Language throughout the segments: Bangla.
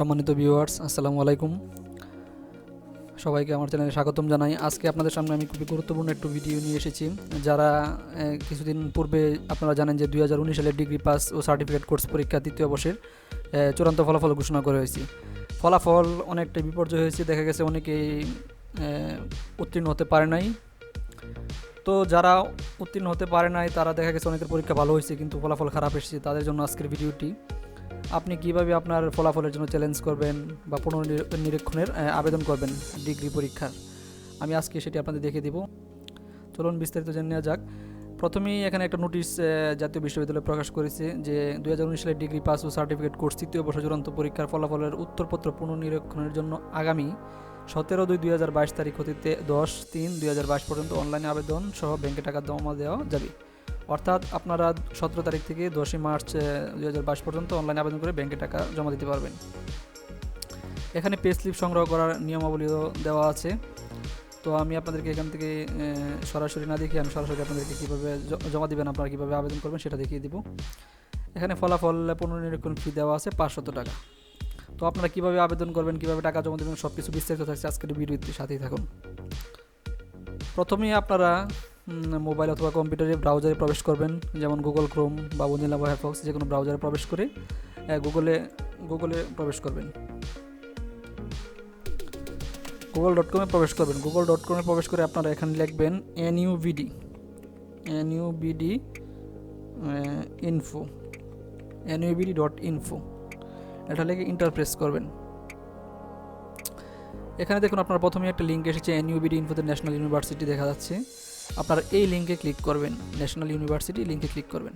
সম্মানিত ভিউয়ার্স আসসালামু আলাইকুম। সবাইকে আমার চ্যানেলে স্বাগতম জানাই। আজকে আপনাদের সামনে আমি খুবই গুরুত্বপূর্ণ একটু ভিডিও নিয়ে এসেছি। যারা কিছুদিন পূর্বে আপনারা জানেন যে দু হাজার উনিশ সালের ডিগ্রি পাস ও সার্টিফিকেট কোর্স পরীক্ষা তৃতীয় বর্ষের চূড়ান্ত ফলাফল ঘোষণা করা হয়েছে। ফলাফল অনেকটা বিপর্যয় হয়েছে। দেখা গেছে অনেকেই উত্তীর্ণ হতে পারে নাই। তো যারা উত্তীর্ণ হতে পারে নাই, তারা দেখা গেছে অনেকের পরীক্ষা ভালো হয়েছে, কিন্তু ফলাফল খারাপ এসেছে। তাদের জন্য আজকের ভিডিওটি আপনি কীভাবে আপনার ফলাফলের জন্য চ্যালেঞ্জ করবেন বা পুনর্নিরীক্ষণের আবেদন করবেন ডিগ্রি পরীক্ষার? আমি আজকে সেটি আপনাদের দেখে দিব। চলুন বিস্তারিত জেনে নেওয়া যাক। প্রথমেই এখানে একটা নোটিশ জাতীয় বিশ্ববিদ্যালয় প্রকাশ করেছে যে দু হাজার উনিশ সালে ডিগ্রি পাস ও সার্টিফিকেট কোর্স তৃতীয় বর্ষ চূড়ান্ত পরীক্ষার ফলাফলের উত্তরপত্র পুনর্নিরীক্ষণের জন্য আগামী সতেরো দুই দুই হাজার বাইশ তারিখ হতে দশ তিন দুই হাজার বাইশ পর্যন্ত অনলাইনে আবেদন সহ ব্যাংকে টাকা জমা দেওয়া যাবে। অর্থাৎ আপনারা সতেরো তারিখ থেকে দশই মার্চ দুই হাজার বাইশ পর্যন্ত অনলাইনে আবেদন করে ব্যাংকে টাকা জমা দিতে পারবেন। এখানে পে স্লিপ সংগ্রহ করার নিয়মাবলীও দেওয়া আছে। তো আমি আপনাদেরকে এখান থেকে সরাসরি না দেখি আমি সরাসরি আপনাদেরকে কীভাবে জমা দেবেন, আপনারা কীভাবে আবেদন করবেন সেটা দেখিয়ে দিব। এখানে ফলাফল পুনর্নিরীক্ষণ ফি দেওয়া আছে পাঁচশত টাকা। তো আপনারা কীভাবে আবেদন করবেন, কীভাবে টাকা জমা দেবেন সব কিছু বিস্তারিত থাকছে আজকের ভিডিওটির সাথেই থাকুন। প্রথমেই আপনারা মোবাইল অথবা কম্পিউটারে ব্রাউজারে প্রবেশ করবেন। যেমন গুগল ক্রোম বা মজিলা ফায়ারফক্স যে কোনো ব্রাউজারে প্রবেশ করে গুগলে গুগলে প্রবেশ করবেন। গুগল ডট কমে প্রবেশ করবেন। গুগল ডট কমে প্রবেশ করে আপনারা এখানে লিখবেন N UVD N UBD info N UBD dot info এটা লিখে ইন্টারপ্রেস করবেন। এখানে দেখুন আপনার প্রথমে একটা লিঙ্ক এসেছে এনইউবিডি ইনফোতে ন্যাশনাল ইউনিভার্সিটি দেখা যাচ্ছে। আপনারা এই লিঙ্কে ক্লিক করবেন, ন্যাশনাল ইউনিভার্সিটি লিঙ্কে ক্লিক করবেন।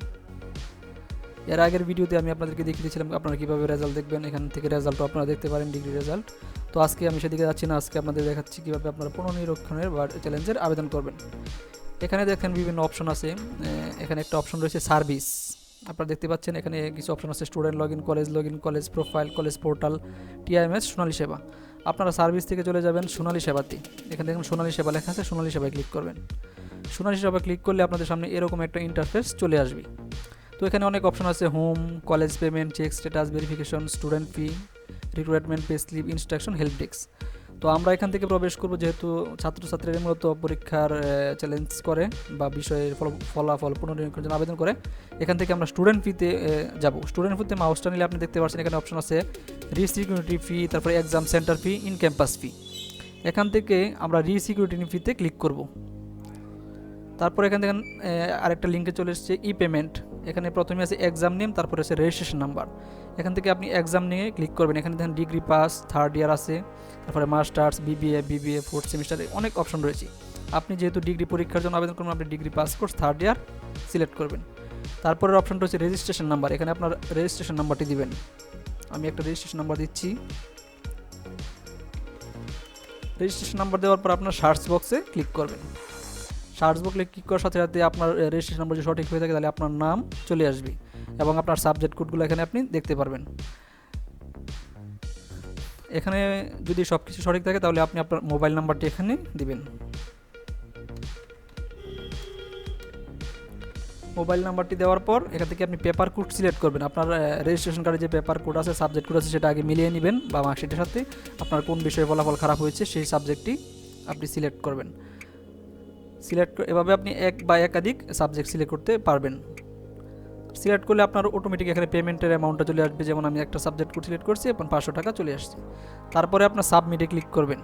এর আগের ভিডিওতে আমি আপনাদেরকে দেখিয়ে দিয়েছিলাম আপনারা কীভাবে রেজাল্ট দেখবেন, এখান থেকে রেজাল্টও আপনারা দেখতে পারেন ডিগ্রি রেজাল্ট তো আজকে আমি সেদিকে যাচ্ছি না, আজকে আপনাদের দেখাচ্ছি কীভাবে আপনারা পুনর্নিরীক্ষণের বা চ্যালেঞ্জের আবেদন করবেন। এখানে দেখেন বিভিন্ন অপশন আছে এখানে একটা অপশন রয়েছে সার্ভিস আপনারা দেখতে পাচ্ছেন এখানে কিছু অপশন আছে student log in college log in college profile college portal TIMS, Sonali সেবা। আপনারা সার্ভিস থেকে চলে যাবেন সোনালী সেবাতে। এখানে দেখুন সোনালী সেবা লেখা আছে, সোনালী সেবায় ক্লিক করবেন। সোনালী সেবা ক্লিক করলে আপনাদের সামনে এরকম একটা ইন্টারফেস চলে আসবে। তো এখানে অনেক অপশন আছে home college payment check status verification student fee recruitment pay slip instruction help desk তো আমরা এখান থেকে প্রবেশ করব যেহেতু ছাত্রছাত্রীরা মূলত পরীক্ষার চ্যালেঞ্জ করে বা বিষয়ের ফল- ফলাফল পুনর্নিরীক্ষণের জন্য আবেদন করে। এখান থেকে আমরা স্টুডেন্ট ফিতে যাব। স্টুডেন্ট ফিতে মাউসটা নিলে আপনি দেখতে পাচ্ছেন এখানে অপশন আছে রিসিকিউরিটি ফি তারপরে exam centre fee in campus fee এখান থেকে আমরা রিসিকিউরিটি ফিতে ক্লিক করব। তারপর এখান থেকে আরেকটা লিঙ্কে চলে এসেছে ই পেমেন্ট এখানে প্রথমে আছে এক্সাম নেম তারপরে আছে রেজিস্ট্রেশন নাম্বার এখান থেকে আপনি এক্সাম নিয়ে ক্লিক করবেন। এখানে দেখেন ডিগ্রি পাস থার্ড ইয়ার আছে। তারপরে মাস্টার্স বিবিএ বিবিএ ফোর্থ সেমিস্টারে অনেক অপশন রয়েছে। আপনি যেহেতু ডিগ্রি পরীক্ষার জন্য আবেদন করবেন, আপনি degree pass course third year select করবেন। তারপরের অপশনটা হচ্ছে রেজিস্ট্রেশন নাম্বার এখানে আপনার রেজিস্ট্রেশন নাম্বারটি দিবেন। আমি একটা রেজিস্ট্রেশন নাম্বার দিচ্ছি। রেজিস্ট্রেশন নাম্বার দেওয়ার পর আপনার সার্চ বক্সে ক্লিক করবেন। সার্চ বক্সে ক্লিক করার সাথে সাথে আপনার রেজিস্ট্রেশন নাম্বার যদি সঠিক হয়ে থাকে, তাহলে আপনার নাম চলে আসবে এবং আপনার সাবজেক্ট কোডগুলো এখানে আপনি দেখতে পারবেন। এখানে যদি সব কিছু সঠিক থাকে, তাহলে আপনি আপনার মোবাইল নাম্বারটি এখানে দিবেন। মোবাইল নাম্বারটি দেওয়ার পর এখান থেকে আপনি পেপার কোড সিলেক্ট করবেন। আপনার রেজিস্ট্রেশন কার্ডে যে পেপার কোড আছে সাবজেক্ট কোড আছে, সেটা আগে মিলিয়ে নেবেন বা মার্কশিটের সাথে আপনার কোন বিষয়ে ফলাফল খারাপ হয়েছে, সেই সাবজেক্টটি আপনি সিলেক্ট করবেন। সিলেক্ট এভাবে আপনি এক বা একাধিক সাবজেক্ট সিলেক্ট করতে পারবেন। সিলেক্ট করলে আপনার অটোমেটিক এখানে পেমেন্টের অ্যামাউন্টটা চলে আসবে। যেমন আমি একটা সাবজেক্ট সিলেক্ট করছি, এখন পাঁচশো টাকা চলে আসছে। তারপরে আপনার সাবমিটে ক্লিক করবেন।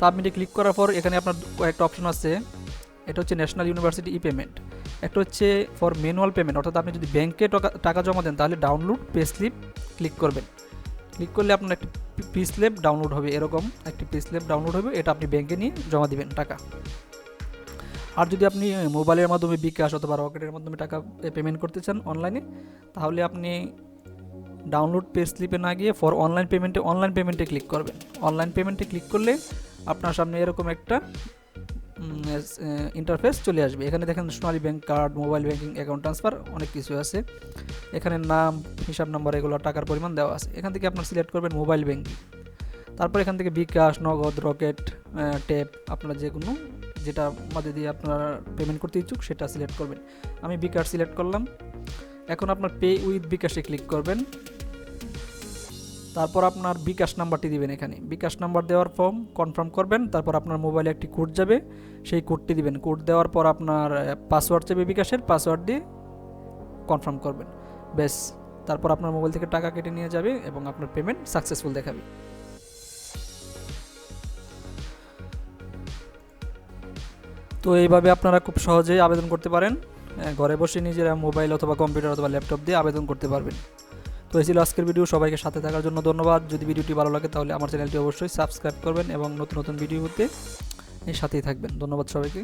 সাবমিটে ক্লিক করার পর এখানে আপনার কয়েকটা অপশন আছে। এটা হচ্ছে ন্যাশনাল ইউনিভার্সিটি ই পেমেন্ট একটা হচ্ছে ফর ম্যানুয়াল পেমেন্ট অর্থাৎ আপনি যদি ব্যাংকে টাকা টাকা জমা দেন, তাহলে ডাউনলোড পে স্লিপ ক্লিক করবেন। ক্লিক করলে আপনার একটি পি স্লিপ ডাউনলোড হবে। এরকম একটি পে স্লিপ ডাউনলোড হবে। এটা আপনি ব্যাংকে নিয়ে জমা দিবেন টাকা। আর যদি আপনি মোবাইলের মাধ্যমে বিকাশ অথবা রকেটের মাধ্যমে টাকা পেমেন্ট করতে চান অনলাইনে তাহলে আপনি ডাউনলোড পে স্লিপে না গিয়ে ফর অনলাইন পেমেন্টে অনলাইন পেমেন্টে ক্লিক করবেন। অনলাইন পেমেন্টে ক্লিক করলে আপনার সামনে এরকম একটা ইন্টারফেস চলে আসবে। এখানে দেখেন Sonali bank card mobile banking account transfer অনেক কিছু আছে। এখানে নাম, হিসাব নাম্বার এগুলো টাকার পরিমাণ দেওয়া আছে। এখান থেকে আপনার সিলেক্ট করবেন মোবাইল ব্যাঙ্কিং তারপর এখান থেকে বিকাশ, নগদ, রকেট ট্যাপ আপনার যে কোনো যেটা মধ্যে দিয়ে আপনারা পেমেন্ট করতে ইচ্ছুক, সেটা সিলেক্ট করবেন। আমি বিকাশ সিলেক্ট করলাম। এখন আপনার পে উইথ বিকাশে ক্লিক করবেন। তারপর আপনার বিকাশ নাম্বারটি দিবেন এখানে। বিকাশ নাম্বার দেওয়ার ফর্ম কনফার্ম করবেন, তারপর আপনার মোবাইলে একটি কোড যাবে। সেই কোডটি দিবেন। কোড দেওয়ার পর আপনার পাসওয়ার্ড চাইবে বিকাশের পাসওয়ার্ড দিয়ে কনফার্ম করবেন। ব্যাস, তারপর আপনার মোবাইল থেকে টাকা কেটে নিয়ে যাবে এবং আপনার পেমেন্ট সাকসেসফুল দেখাবে। তো এইভাবে আপনারা খুব সহজেই আবেদন করতে পারেন। ঘরে বসে নিজেরা মোবাইল অথবা কম্পিউটার অথবা ল্যাপটপ দিয়ে আবেদন করতে পারবেন। তো এই ছিল আজকের ভিডিও। সবাইকে সাথে থাকার জন্য ধন্যবাদ। যদি ভিডিওটি ভালো লাগে তাহলে আমার চ্যানেলটি অবশ্যই সাবস্ক্রাইব করবেন এবং নতুন নতুন ভিডিও সাথেই থাকবেন। ধন্যবাদ সবাইকে।